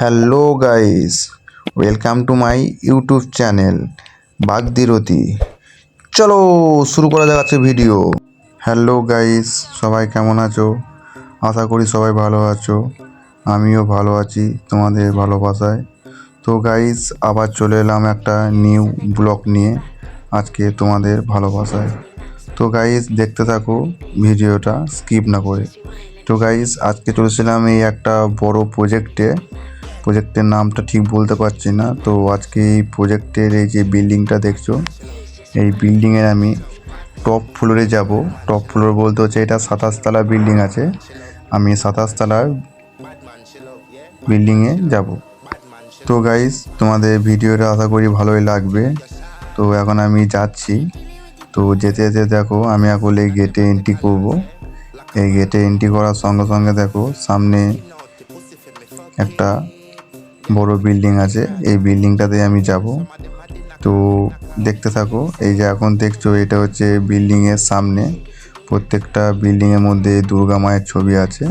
Hello guys welcome to my YouTube channel বাগদিরতি চলো, শুরু করা যাক ভিডিও হ্যালো গাইস সবাই কেমন আছো? আশা করি সবাই ভালো আছো। আমিও ভালো আছি তোমাদের ভালোবাসায়। তো গাইস আবার চলে এলাম একটা নিউ ব্লগ নিয়ে আজকে তোমাদের ভালোবাসায়। তো গাইস দেখতে থাকো ভিডিওটা স্কিপ না করে। তো গাইস আজকে চলেছিলাম এই একটা বড় প্রজেক্টে প্রজেক্টের নামটা ঠিক বলতে পারছি না। তো আজকে এই প্রজেক্টের এই যে বিল্ডিংটা দেখছ, এই বিল্ডিংয়ের আমি টপ ফ্লোরে যাব। টপ ফ্লোর বলতে হচ্ছে এটা সাতাশতলা বিল্ডিং আছে। আমি সাতাশতলার বিল্ডিংয়ে যাব। তো গাইস তোমাদের ভিডিওটা আশা করি ভালোই লাগবে। তো এখন আমি যাচ্ছি। তো যেতে যেতে দেখো, আমি এখন এই গেটে এন্ট্রি করব। এই গেটে এন্ট্রি করার সঙ্গে সঙ্গে দেখো, সামনে একটা বড় বিল্ডিং আছে। এই বিল্ডিংটাতে আমি যাব। তো দেখতে থাকো, এই যে এখন দেখছ, এটা হচ্ছে বিল্ডিংয়ের সামনে। প্রত্যেকটা বিল্ডিংয়ের মধ্যে দুর্গা মায়ের ছবি আছে।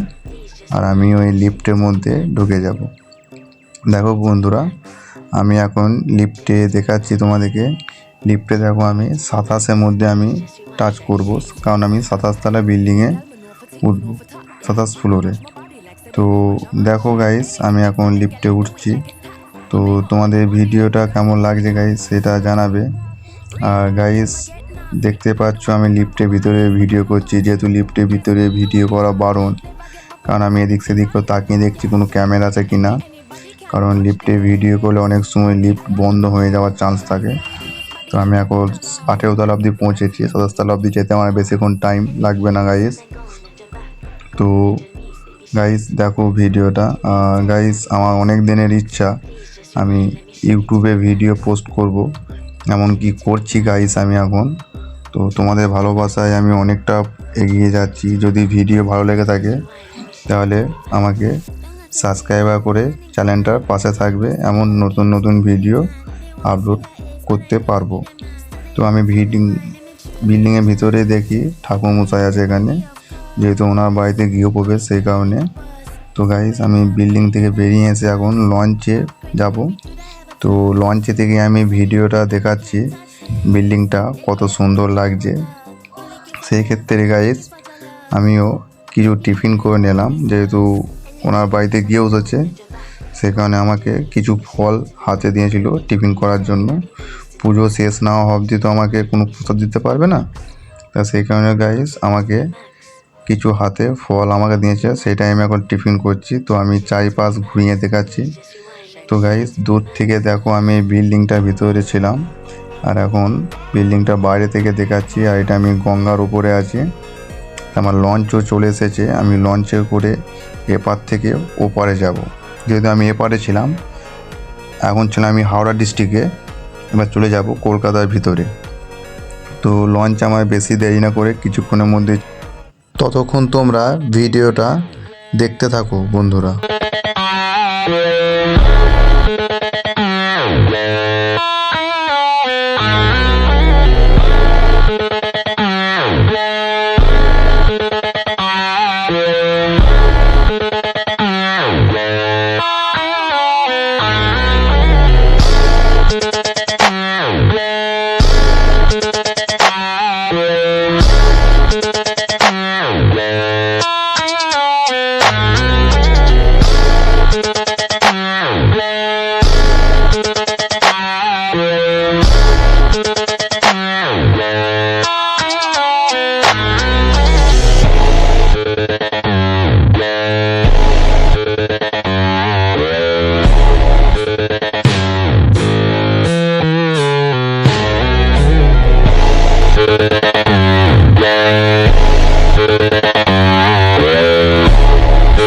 আর আমি ওই লিফটের মধ্যে ঢুকে যাব। দেখো বন্ধুরা, আমি এখন লিফটে দেখাচ্ছি তোমাদেরকে। লিফটে দেখো আমি সাতাশের মধ্যে আমি টাচ করব। কারণ আমি সাতাশতলা বিল্ডিংয়ে উঠবো, সাতাশ ফ্লোরে তো দেখো গাইস আমি এখন লিফটে উঠছি। তো তোমাদের ভিডিওটা কেমন লাগছে গাইস সেটা জানাবে। আর গাইস দেখতে পাচ্ছ আমি লিফটের ভিতরে ভিডিও করছি, যেহেতু লিফটের ভিতরে ভিডিও করা বারণ। কারণ আমি এদিক সেদিক করে তাকিয়ে দেখছি কোনো ক্যামেরা আছে কি না। কারণ লিফটে ভিডিও করলে অনেক সময় লিফট বন্ধ হয়ে যাওয়ার চান্স থাকে। তো আমি এখন আঠেরো তলা অবধি পৌঁছেছি, সাতাশ তলা অবধি যেতে আমার বেশিক্ষণ টাইম লাগবে না গাইস তো গাইস দেখো ভিডিওটা। গাইস আমার অনেক দিনের ইচ্ছা। আমি ইউটিউবে ভিডিও পোস্ট করব। এমনকি করছি গাইস আমি এখন? তো তোমাদের ভালোবাসায় আমি অনেকটা এগিয়ে যাচ্ছি। যদি ভিডিও ভালো লেগে থাকে, তাহলে আমাকে সাবস্ক্রাইবার করে চ্যানেলটার পাশে থাকবে। এমন নতুন নতুন ভিডিও আপলোড করতে পারব। তো আমি ভিডিং বিল্ডিংয়ের ভিতরে দেখি ঠাকুর মশাই আছে এখানে। যেহেতু ওনার বাড়িতে গৃহপ্রবেশ, সেই কারণে। তো গাইস আমি বিল্ডিং থেকে বেরিয়ে এসে এখন লঞ্চে যাব। তো লঞ্চে থেকে আমি ভিডিওটা দেখাচ্ছি বিল্ডিংটা কত সুন্দর লাগছে। সেই ক্ষেত্রে গাইস আমিও কিছু টিফিন করে নিলাম, যেহেতু ওনার বাড়িতে গিয়ে বসেছে সে কারণে আমাকে কিছু ফল হাতে দিয়েছিল টিফিন করার জন্য। পুজো শেষ না হওয়া অবধি তো আমাকে কোনো প্রসাদ দিতে পারবে না। তা সেই কারণে গাইস আমাকে কিছু হাতে ফল আমাকে দিয়েছে সেটাই আমি এখন টিফিন করছি। তো আমি চারিপাশ ঘুরিয়ে দেখাচ্ছি। তো গাইস দূর থেকে দেখো আমি বিল্ডিংটার ভিতরে ছিলাম। আর এখন বিল্ডিংটা বাইরে থেকে দেখাচ্ছি, আর এটা আমি গঙ্গার উপরে আছি। আমার লঞ্চও চলে এসেছে, আমি লঞ্চে করে এপার থেকে ওপারে যাব। যেহেতু আমি এপারে ছিলাম, এখন ছিলাম আমি হাওড়া ডিস্ট্রিক্টে এবার চলে যাব কলকাতার ভিতরে। তো লঞ্চ আমার বেশি দেরি না করে কিছুক্ষণের মধ্যে ততক্ষণ তোমরা ভিডিওটা দেখতে থাকো বন্ধুরা।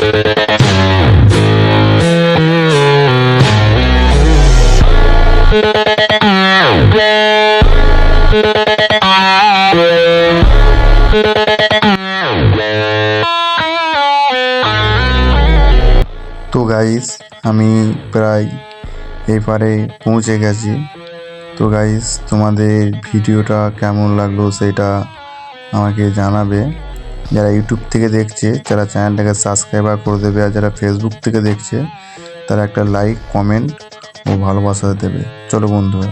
তো গাইস আমি প্রায় এপারে পৌঁছে গেছি। তো গাইস তোমাদের ভিডিওটা কেমন লাগল সেটা আমাকে জানাবে। যারা ইউটিউব থেকে দেখছে, তারা চ্যানেলটাকে সাবস্ক্রাইবার করে দেবে। আর যারা ফেসবুক থেকে দেখছে, তারা একটা লাইক কমেন্ট ও ভালোবাসা দেবে। চলো বন্ধুরা।